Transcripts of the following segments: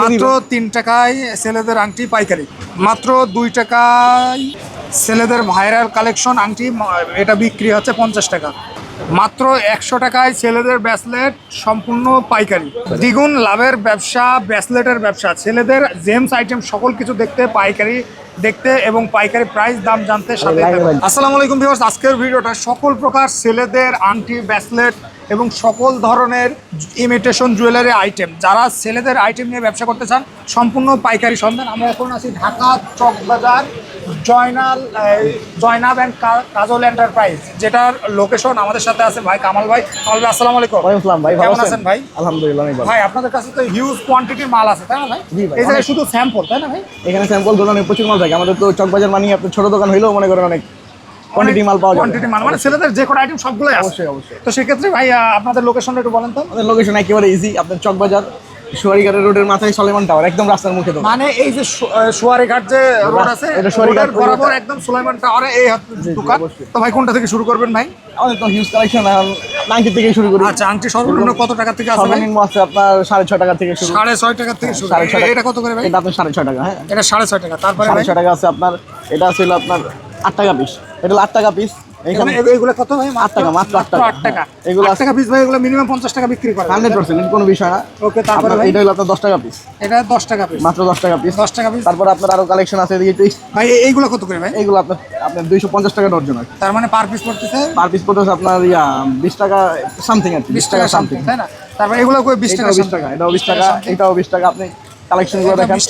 মাত্র তিন টাকায় ছেলেদের আংটি পাইকারি। মাত্র দুই টাকায় ছেলেদের ভাইরাল কালেকশন আংটি এটা বিক্রি হচ্ছে পঞ্চাশ টাকা। মাত্র একশো টাকায় ছেলেদের ব্যাসলেট সম্পূর্ণ পাইকারি। দ্বিগুণ লাভের ব্যবসা ব্যাসলেটের ব্যবসা। ছেলেদের জেমস আইটেম সকল কিছু দেখতে পাইকারি দেখতে এবং পাইকারি প্রাইস দাম জানতে সাথে। আসসালামু আলাইকুম ভিউয়ার্স আজকের ভিডিওটা সকল প্রকার ছেলেদের আংটি ব্যাসলেট এবং সকল ধরনের ইমিটেশন জুয়েলারি আইটেম যারা ছেলেদের আইটেম নিয়ে ব্যবসা করতে চান সম্পূর্ণ পাইকারি সন্ধান। আমরা এখন আছি Dhaka Chawkbazar Joynal Joynab and Kajal enterprise যেটার লোকেশন আমাদের সাথে আছে ভাই কামাল ভাই। কামাল ভাই আসসালামু আলাইকুম। ওয়ালাইকুম ভাই কেমন আছেন? ভাই? আলহামদুলিল্লাহ ভাই আপনাদের কাছে তো হিউজ কোয়ান্টিটির মাল আছে তাই না ভাই? এই জায়গায় শুধু স্যাম্পল তাই না ভাই? এখানে স্যাম্পল ধরুন প্রচুর মাল থাকে। আমাদের তো চকবাজার মানি আপনার ছোট দোকান হইলেও মনে করেন অনেক কোয়ান্টিটি মাল পাওয়া যাবে। কোয়ান্টিটি মাল মানে ছেলেদের যে কোনো আইটেম সবগুলোই আছে। অবশ্যই অবশ্যই। তো সেক্ষেত্রে ভাই আপনাদের লোকেশনটা একটু বলেন তো। আমাদের লোকেশন একেবারে ইজি আপনার চকবাজার সোয়ারিঘাটের রোডের মাথায় সলেমান টাওয়ার একদম রাস্তার মুখে দোকান মানে এই যে সু- আহ, যে রোড আছে এটা সুয়ারিঘাট বরাবর একদম সুলাইমান টাওয়ারে এই দোকান। তো ভাই কোনটা থেকে শুরু করবেন ভাই? আমাদের তো হিউজ কালেকশন নাইনটি থেকে শুরু করি। আচ্ছা আংটি সর্বনিম্ন কত টাকা থেকে আছে সর্বনিম্ন আছে আপনার সাড়ে ছয় টাকা থেকে শুরু। সাড়ে ছয় টাকা থেকে শুরু। সাড়ে ছয় এটা কত করে ভাই? এটা আপনার সাড়ে ছয় টাকা হ্যাঁ। এটা সাড়ে ছয় টাকা। তারপরে সাড়ে ছয় টাকা আছে আপনার এটা ছিল আপনার আট টাকা পিস এটা আট টাকা পিস এখানে এগুলো- এগুলো কত ভাই? আট টাকা, মাত্র আট টাকা। আট টাকা। এগুলো আট টাকা পিস ভাই এগুলো মিনিমাম পঞ্চাশ টাকা বিক্রি করে। হান্ড্রেড পার্সেন্ট কোনো বিষয় না। ওকে তারপরে এটা হলো আপনার দশ টাকা পিস এটা দশ টাকা পিস মাত্র দশ টাকা পিস দশ টাকা পিস তারপর আপনার আরও কালেকশন আছে এদিকে ভাই এই- এইগুলো কত করে ভাই? এইগুলো আপনার আপনার দুইশো পঞ্চাশ টাকা ডর্জন আছে তার মানে পার পিস পড়তেছে? পার পিস পড়তেছে আপনার ইয়া বিশ টাকা সামথিং আর বিশ টাকা সামথিং তাই না? তারপরে এগুলো বিশ টাকা বিশ টাকা এটাও বিশ টাকা এটাও বিশ টাকা। আপনি কালেকশন এটা দেখেন 20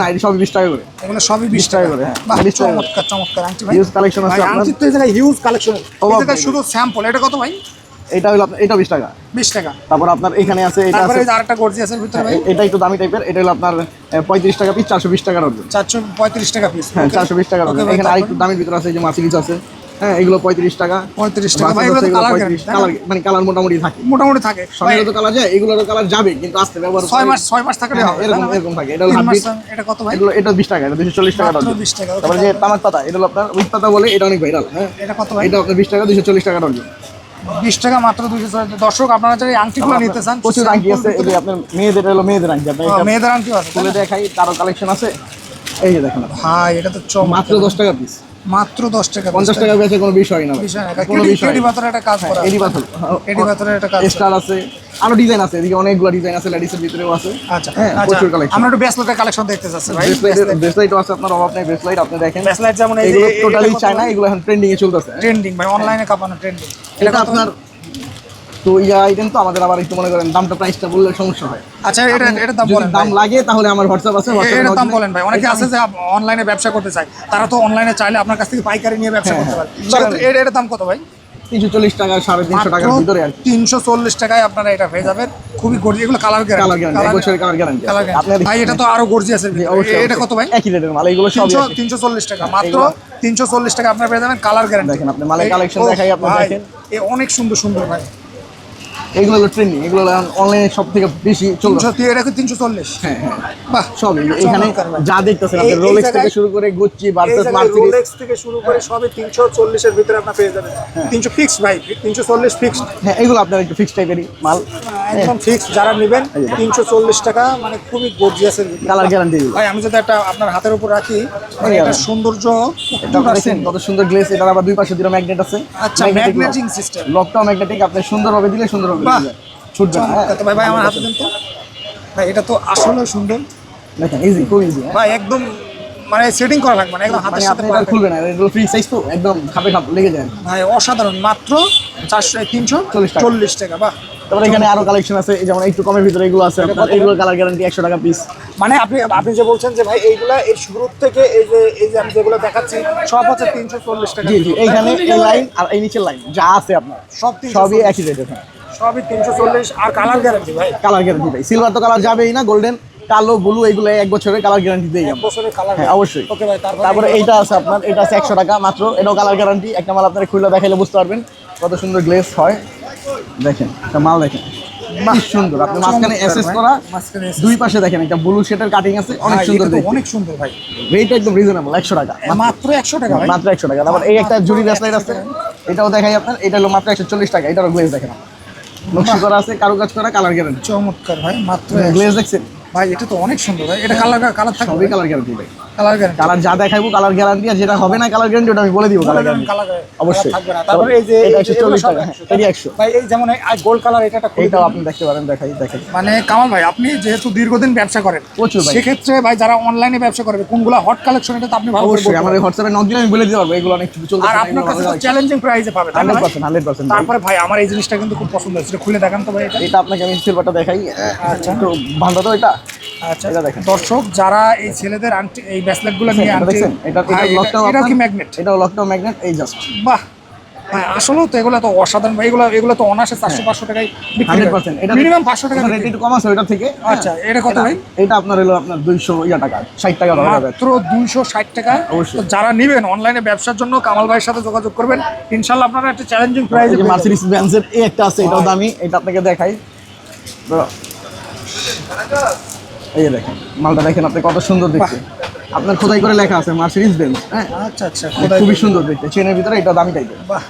না? এটা সবই বিশ টাকা করে। এগুলো সবই বিশ 20 টাকা করে, হ্যাঁ। 20। চমৎকার চমৎকার। আংটি ভাই হিউজ কালেকশন আছে আপনার। আংটির তো এই জায়গায় হিউজ কালেকশন এই অভাব জায়গায় শুধু স্যাম্পল এটা কত ভাই? এটা হলো আপনার এটাও বিশ টাকা। বিশ টাকা। তারপর আপনার এখানে আছে এটা তারপরে আছে। যে আরেকটা গর্জিয়াসের ভিতরে ভাই। এটা একটু দামি টাইপের এটা হলো আপনার পঁয়ত্রিশ টাকা পিস চারশো বিশ টাকা ডর্জন চারশো পঁয়ত্রিশ টাকা পিস হ্যাঁ চারশো বিশ টাকা এখানে আরেকটু দামির ভিতরে আছে এই যে মাসিলিস আছে। হ্যাঁ এগুলো পঁয়ত্রিশ টাকা। পঁয়ত্রিশ টাকা মানে কালার মোটামুটি থাকে। মোটামুটি থাকে সঙ্গে তো কালার যায় কালার যাবে কিন্তু আসতে ব্যবহার ছয় মাস ছয় মাস থাকলে হ্যাঁ, এরকম? এরকম থাকে। এটা এটা কত ভাই? এগুলো এটা বিশ টাকা এটা দুশো চল্লিশ টাকা 20 টাকা, তারপরে যে তামাক পাতা এটা আপনার পাতা বলে এটা অনেক ভাইরাল হ্যাঁ। এটা কত এটা আপনার বিশ টাকা দুশো চল্লিশ টাকা বিশ টাকা মাত্র দুইশো দর্শক আপনারা এই আংটিগুলো নিতে চান প্রচুর আংটি আছে এই আপনার মেয়েদের হলো মেয়েদের আংটি মেয়েদের আংটিও আছে দেখাই তারও কালেকশন আছে। এই যে দেখেন। ভাই এটা তো মাত্র দশ টাকা পিস মাত্র দশ টাকা পঞ্চাশ টাকা বেচে কোনো বিষয় না বিষয় না কোনো বিষয় কেডি পাথরে একটা কাজ করা এডি পাথর। এডি পাথরের একটা কাজ স্টার আছে। আরও ডিজাইন আছে এদিকে অনেকগুলো ডিজাইন আছে লেডিসের ভিতরেও আছে। আচ্ছা হ্যাঁ আচ্ছা। প্রচুর কালেকশন আমরা একটু ব্যাসলেটের কালেকশন দেখতে চাচ্ছি ভাই। ব্রেসলাইটও আছে আপনার অভাব নেই ব্রেসলাইট আপনি দেখেন। ব্যাসলেট যেমন এই টোটালি চায়না এগুলো এখন ট্রেন্ডিং এ চলতেছে। ট্রেন্ডিং ভাই অনলাইনে কাপানো ট্রেন্ডিং এটা আপনার তো ইয়া আইটেম তো আমাদের আবার একটু মনে করেন দামটা প্রাইসটা বললে সমস্যা হয়। আচ্ছা এটা এটা দাম বলেন দাম লাগে তাহলে আমার হোয়াটসঅ্যাপ আছে দাম বলেন ভাই। অনেকে আছে যে অনলাইনে ব্যবসা করতে চায়। তারা তো অনলাইনে চাইলে আপনার কাছ থেকে পাইকারি নিয়ে ব্যবসা হ্যাঁ, করতে পারে। হ্যাঁ। এর- দাম কত ভাই? তিনশো চল্লিশ টাকা সাড়ে তিনশো টাকার ভিতরে আর তিনশো চল্লিশ টাকায় আপনারা এটা পেয়ে যাবেন। খুবই গর্জি এগুলো colour colour guarantee colour guarantee ভাই এটা তো আরও গর্জি আছে এটা কত ভাই? একই রেটের মাল এগুলো সব তিনশো চল্লিশ টাকা। মাত্র তিনশো চল্লিশ টাকা আপনার পেয়ে যাবেন কালার গ্যারান্টি দেখেন আপনি মালের collection দেখাই আপনি দেখেন। এ অনেক সুন্দর সুন্দর ভাই। এগুলো হলো ট্রেন্ডিং এগুলো অনলাইনে সব থেকে বেশি চলছে তিনশো তুই এটা তিনশো চল্লিশ। হ্যাঁ হ্যাঁ। বাহ। সব এখানে যা দেখতেছেন আপনি রোলেক্স থেকে শুরু করে গুচ্চি মার্সিডিজ রোলেক্স থেকে শুরু করে সবই তিনশো চল্লিশের ভিতরে আপনার পেয়ে যাবেন। তিনশো ফিক্স ভাই তিনশো চল্লিশ ফিক্সড হ্যাঁ এগুলো আপনার একটু ফিক্স টাইপেরই মাল। একদম ফিক্স যারা নেবেন তিনশো চল্লিশ টাকা মানে খুবই গর্জিয়াসের কালার গ্যারান্টি ভাই আমি যদি একটা আপনার হাতের উপর রাখি এটা সৌন্দর্য এটা আপনারা কত সুন্দর গ্লেস আবার দুই পাশে দুটো ম্যাগনেট আছে। আচ্ছা, ম্যাগনেটিক আপনি সুন্দরভাবে দিলে সুন্দরভাবে ছুটবে হ্যাঁ। তো ভাই ভাই আমার হাতে দেন তো। ভাই এটা তো আসলে সুন্দর। দেখেন ইজি খুব ইজি ভাই একদম মানে সেটিং করা লাগবে না একদম হাতের মানে সাথে আপনি খুলবে না এগুলো ফ্রি সাইজ তো একদম খাপে খাপ লেগে যায়। ভাই অসাধারণ। মাত্র চারশো তিনশো 40 চল্লিশ টাকা বাহ। তারপরে এখানে আরও কালেকশন আছে যেমন একটু কমের ভিতরে এগুলো আছে আপনার এগুলো কালার গ্যারান্টি একশো টাকা পিস মানে আপনি আপনি যে বলছেন যে ভাই এইগুলা এর শুরু থেকে এই যে এই যে আমি যেগুলো দেখাচ্ছি সব হচ্ছে তিনশো চল্লিশ টাকা জি জি এইখানে এই লাইন আর এই নিচের লাইন যা আছে আপনার সব সবই একই রেটের হ্যাঁ। সবই তিনশো চল্লিশ আর কালার গ্যারান্টি ভাই? কালার গ্যারান্টি ভাই সিলভার তো কালার যাবেই না গোল্ডেন কালো ব্লু এগুলো এক বছরের কালার গ্যারান্টি দেই আমরা। কালার হ্যাঁ অবশ্যই। ভাই তারপরে এইটা আছে আপনার এটা আছে একশো টাকা মাত্র এটাও কালার গ্যারান্টি একটা মাল আপনার খুলে দেখাইলে বুঝতে পারবেন কত সুন্দর গ্লেস হয়। দেখেন একটা মাল দেখেন। সুন্দর আপনি মাঝখানে ভাই। করা দুই পাশে দেখেন একটা ব্লু শেডের কাটিং আছে অনেক সুন্দর অনেক সুন্দর ভাই। রেট একদম রিজনেবল একশো টাকা। মাত্র একশো টাকা মাত্র একশো টাকা। তারপর এই একটা জুড়ি ব্যাসলাইট আছে এটাও দেখাই আপনার এটা হলো মাত্র একশো চল্লিশ টাকা এটারও গ্লেজ দেখেন নকশি করা আছে কারুকাজ করা কালার গ্যারান্টি চমৎকার ভাই মাত্র গ্লেজ দেখছেন? ভাই এটা তো অনেক সুন্দর ভাই এটা কালার কালার থাকবে কালার গ্যারান্টি ভাই। কালার গ্যারান্টি কালার যা দেখাবো কালার গ্যারান্টি আর যেটা হবে না কালার গ্যারান্টি ওটা আমি বলে দিব কালার গ্যারান্টি অবশ্যই। থাকবে না। তারপরে এই যে এটা এই একশো যে এগুলো চল্লিশ সব টাকা। 100 এটি একশো। ভাই এই যেমন গোল্ড কালার এটা একটা এইটাও আপনি দেখতে পারেন দেখাই দেখেন মানে কামাল ভাই আপনি যেহেতু দীর্ঘদিন ব্যবসা করেন প্রচুর ভাই। সেক্ষেত্রে ভাই যারা অনলাইনে ব্যবসা করবে কোনগুলো হট কালেকশন এটা তো আপনি ভালো অবশ্যই আমার। হোয়াটসঅ্যাপে নক দিলে আমি বলে দিতে পারব এগুলো অনেক চলতে আর আপনার কাছে তো চ্যালেঞ্জিং প্রাইসে পাবে তাই না হান্ড্রেড ভাই? পার্সেন্ট হান্ড্রেড পার্সেন্ট তারপরে ভাই আমার এই জিনিসটা কিন্তু খুব পছন্দ হয়েছে খুলে দেখান তো ভাই এটা। এটা আপনাকে আমি সিলভারটা দেখাই। আচ্ছা। একটু ভালো তো এটা? আচ্ছা দেখেন। দর্শক যারা এই ছেলেদের আংটি এই ব্যাসলেটগুলো নিয়ে এটা দেখছেন? এটা এটা এটা- কি ম্যাগনেট এটাও লকটাও ম্যাগনেট এই জাস্ট বাহ। হ্যাঁ আসলেও তো এগুলো তো অসাধারণ। এগুলো এগুলো তো অনাসে চারশো পাঁচশো টাকায় হান্ড্রেড পার্সেন্ট। এটা মিনিমাম পাঁচশো টাকা রেট একটু কম আছে ওইটা থেকে। আচ্ছা, এটা কত ভাই? এটা আপনার হলো আপনার দুইশো ইয়া টাকা ষাট টাকা মাত্র দুইশো ষাট টাকা। অবশ্যই। তো যারা নেবেন অনলাইনে ব্যবসার জন্য কামাল ভাইয়ের সাথে যোগাযোগ করবেন। ইনশাল্লাহ আপনারা একটা চ্যালেঞ্জিং প্রাইস মার্সিডিস বেঞ্জের এই একটা আছে এটাও দামি এটা আপনাকে দেখাই। এই যে দেখেন মালটা দেখেন আপনি কত সুন্দর দেখতে। আপনার খোদাই করে লেখা আছে মার্সিডিস বেঞ্জ হ্যাঁ? আচ্ছা আচ্ছা খুবই সুন্দর দেখতে চেনের ভিতরে এটা দামি টাইপের বাহ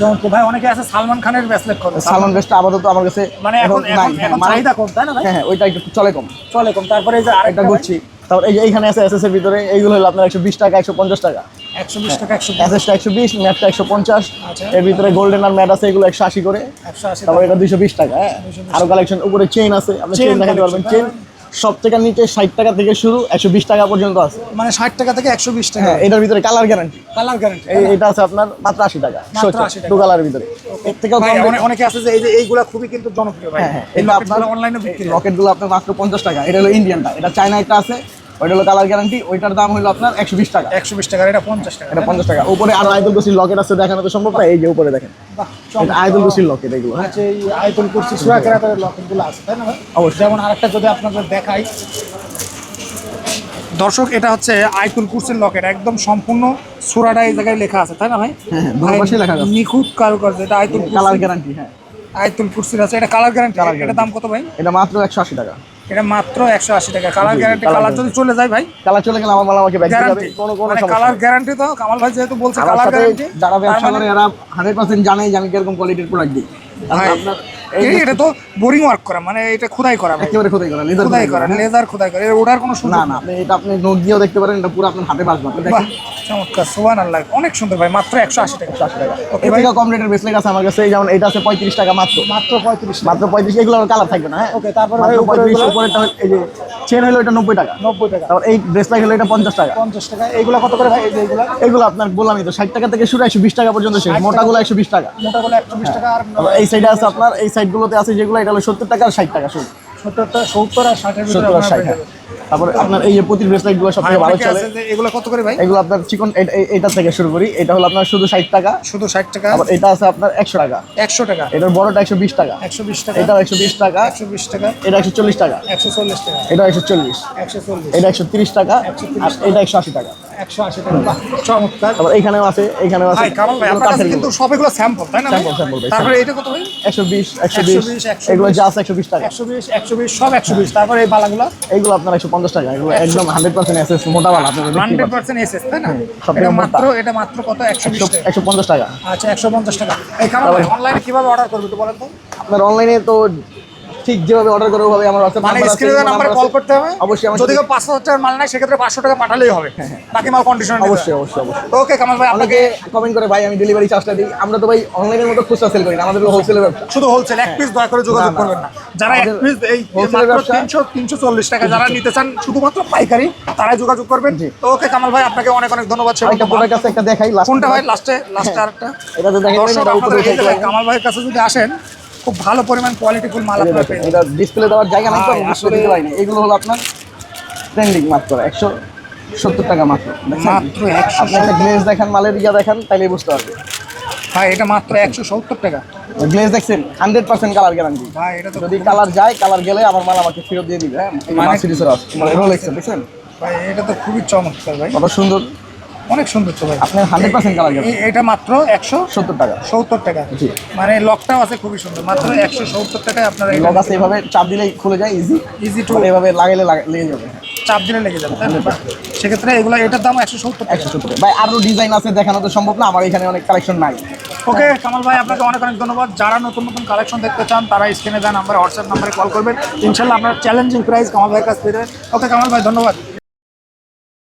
চমৎকার। ভাই অনেকে আছে সালমান খানের ব্যাসলেট করে। সালমান বেস্টটা আপাতত আমার কাছে মানে এখন এখন হ্যাঁ, মানে- চাহিদা কম তাই না ভাই? হ্যাঁ হ্যাঁ ওইটা একটু চলে কম। চলে কম। তারপরে এই যে আরেকটা করছি তারপর এই যে এইখানে আছে এসএস এর ভিতরে এইগুলো হলো আপনার একশো বিশ টাকা একশো পঞ্চাশ টাকা। একশো বিশ টাকা একশো এসএসটা একশো বিশ ম্যাটটা একশো পঞ্চাশ। আচ্ছা। এর ভিতরে গোল্ডেন আর ম্যাট আছে এগুলো একশো আশি করে। তারপর এটা দুইশো বিশ টাকা হ্যাঁ। আরও কালেকশন উপরে চেন আছে আপনি চেন দেখাতে পারবেন। চেন সব থেকে নিচে ষাট টাকা থেকে শুরু একশো বিশ টাকা পর্যন্ত আছে। মানে ষাট টাকা থেকে একশো বিশ টাকা। হ্যাঁ এটার ভিতরে কালার গ্যারান্টি কালার গ্যারান্টি এটা আছে আপনার মাত্র আশি টাকা মাত্র 80 টাকা। টু কালারের ভিতরে। এর থেকেও অনেকে আছে যে এই যে এইগুলা খুবই কিন্তু জনপ্রিয় ভাই। হ্যাঁ হ্যাঁ এটা আপনার আপনার অনলাইনে বিক্রি রকেটগুলো আপনার মাত্র পঞ্চাশ টাকা এটা হলো ইন্ডিয়ানটা এটা চায়না একটা আছে। ওইটা হলো কালার গ্যারান্টি ওইটার দাম হলো আপনার একশো বিশ টাকা। একশো বিশ টাকা এটা পঞ্চাশ টাকা এটা পঞ্চাশ টাকা। উপরে আরও আয়তুল কুসির লকেট আছে দেখানো তো সম্ভব না এই যে উপরে দেখেন। আয়তুল কুসির লকেট এগুলো হ্যাঁ। আচ্ছা এই লকেটগুলো আছে তাই না অবশ্যই। যেমন আরেকটা যদি আপনাদের দেখাই। দর্শক এটা হচ্ছে আয়তুল কুরসির লকেট একদম সম্পূর্ণ সুরাটা এই জায়গায় লেখা আছে তাই না ভাই? হ্যাঁ, হ্যাঁ। নিখুঁত কারুকার্য এটা আয়তুল কালার গ্যারান্টি হ্যাঁ। আয়তুল কুরসির আছে এটা কালার গ্যারান্টি এটা দাম কত ভাই? এটা মাত্র একশো আশি টাকা। এটা মাত্র একশো আশি টাকা। কালার গ্যারান্টি কালার যদি চলে যায় ভাই কালার চলে গেলে আমার মাল আমাকে ব্যাগ গ্যারান্টি কোনো কোনো মানে কালার গ্যারান্টি তো কামাল ভাই যেহেতু বলছে কালার গ্যারান্টি যারা ব্যবসা করে এরা হান্ড্রেড পার্সেন্ট জানে যে আমি কীরকম কোয়ালিটির প্রোডাক্ট দিই। এই এটা তো বোরিং ওয়ার্ক করা মানে এটা খোদাই করা একেবারে খোদাই করা খোদাই করা লেজার খোদাই করা এর ওটার কোনো সুযোগ না না আপনি এটা আপনি নোট দিয়েও দেখতে পারেন এটা পুরো আপনার হাতে দেখেন? চমৎকার সুবান আল্লাহ অনেক সুন্দর ভাই মাত্র একশো আশি টাকা। একশো টাকা। কম রেটের ব্রেসলেট আছে আমার কাছে। এই যেমন এটা আছে পঁয়ত্রিশ টাকা মাত্র। মাত্র পঁয়ত্রিশ মাত্র পঁয়ত্রিশ এগুলো কালার থাকবে না হ্যাঁ? Okay, তারপরে পঁয়ত্রিশ উপরেরটা এই যে চেন হলো এটা নব্বই টাকা। নব্বই টাকা। তারপর এই ব্রেসলেট হলো এটা পঞ্চাশ টাকা। পঞ্চাশ টাকা। এইগুলো কত করে ভাই? এইগুলো? এগুলো আপনার বললামই তো ষাট টাকা থেকে শুরু একশো বিশ টাকা পর্যন্ত শেষ। মোটাগুলো একশো বিশ টাকা। মোটাগুলো একশো বিশ টাকা আর এই সাইডে আছে আপনার এই সাইডগুলোতে আছে যেগুলো এটা হলো সত্তর টাকা আর ষাট টাকা শুরু সত্তর সত্তর আর ষাটের ভিতরে তারপরে আপনার এই যে প্রতির ব্রেসলেটগুলো সব ভাই, থেকে ভালো চলে। এগুলো কত করে ভাই? এগুলো আপনার চিকন এটা থেকে শুরু করি। এটা হলো আপনার শুধু ষাট টাকা। শুধু ষাট টাকা। আবার এটা আছে আপনার একশো টাকা। একশো টাকা। এটার বড়টা টাকা। টাকা। এটা টাকা। টাকা। এটা টাকা। আর এটা একশো আশি টাকা। একশো আশি টাকা। চমৎকার। তারপর এইখানেও আছে এইখানেও আছে। কামাল ভাই আপনার কিন্তু সব এগুলো স্যাম্পল তাই না তারপরে এটা কত ভাই? একশো বিশ 120, 120 এগুলো যা আছে একশো বিশ টাকা। সব তারপরে এই বালাগুলো? আপনার একশো পঞ্চাশ টাকা এগুলো একদম হান্ড্রেড পার্সেন্ট এসএস মোটা বাল হান্ড্রেড পার্সেন্ট এসএস তাই না? এটা মাত্র এটা মাত্র কত? একশো একশো পঞ্চাশ টাকা। আচ্ছা একশো পঞ্চাশ টাকা। এই অনলাইনে কীভাবে অর্ডার করবে তো বলেন তো? আপনার অনলাইনে তো ঠিক যেভাবে অর্ডার করব ভাবে আমার হোয়াটসঅ্যাপ মানে স্ক্রিনে নাম্বার কল করতে হবে। অবশ্যই আমার যদি কেউ পাঁচশো টাকার মাল নেয় সেক্ষেত্রে পাঁচশো টাকা পাঠালেই হবে। বাকি মাল কন্ডিশন হ্যাঁ, অবশ্যই অবশ্যই অবশ্যই। ওকে কামাল ভাই আপনাকে কমেন্ট করে ভাই আমি ডেলিভারি চার্জটা দিই। আমরা তো ভাই অনলাইনের মতো খুচরা সেল করি না আমাদের হোলসেলের ব্যবসা। শুধু হোলসেল এক পিস দয়া করে যোগাযোগ। করবেন না। যারা এক পিস এই মাত্র ব্যবসা- তিনশো তিনশো চল্লিশ টাকা যারা নিতে চান শুধুমাত্র পাইকারি তারাই যোগাযোগ করবেন। ওকে কামাল ভাই আপনাকে অনেক অনেক ধন্যবাদ সেটা প্রোডাক্ট আছে একটা দেখাই লাস্ট কোনটা ভাই? লাস্টে লাস্টে আরেকটা। এটা তো দেখেন কামাল ভাইয়ের কাছে যদি আসেন খুব ভালো পরিমাণ কোয়ালিটিফুল মাল আপনারা পেয়ে এটা ডিসপ্লে দেওয়ার জায়গা নাই তো আসলে- পারিনি। এগুলো হলো আপনার ট্রেন্ডিং মাত্র একশো সত্তর টাকা মাত্র মাত্র 170 আপনি একটা গ্লেজ দেখেন মালের ইয়া দেখেন তাইলে বুঝতে পারবে ভাই এটা মাত্র একশো সত্তর টাকা। গ্লেজ দেখছেন? হান্ড্রেড পার্সেন্ট কালার গ্যারান্টি ভাই এটা যদি কালার যায় কালার গেলে আমার মাল আমাকে ফেরত দিয়ে দিবে হ্যাঁ? মানে- মার্সিডিসের আছে। মানে দেখছেন? ভাই এটা তো খুবই চমৎকার ভাই। কত সুন্দর অনেক সুন্দর তো ভাই আপনার হান্ড্রেড পার্সেন্ট কালার এটা মাত্র একশো সত্তর টাকা। সত্তর টাকা। জি। মানে লকটাও আছে খুবই সুন্দর। মাত্র একশো সত্তর টাকায় আপনারা লগ আছে এভাবে চাপ দিলেই খুলে যায় ইজি ইজি টু এভাবে লাগাইলে লেগে যাবে। চাপ দিলে লেগে যাবে। সেক্ষেত্রে এগুলো এটার দাম একশো সত্তর একশো সত্তর ভাই আরও ডিজাইন আছে দেখানো তো সম্ভব না আমার এখানে অনেক কালেকশন নাই। ওকে কামাল ভাই আপনাকে অনেক অনেক ধন্যবাদ। যারা নতুন নতুন কালেকশন দেখতে চান তারা স্ক্রিনে দেওয়া নাম্বারে হোয়াটসঅ্যাপ নাম্বারে কল করবেন। ইনশাল্লাহ আপনার চ্যালেঞ্জিং প্রাইস কামাল ভাইয়ের কাছ থেকে। ওকে কামাল ভাই ধন্যবাদ।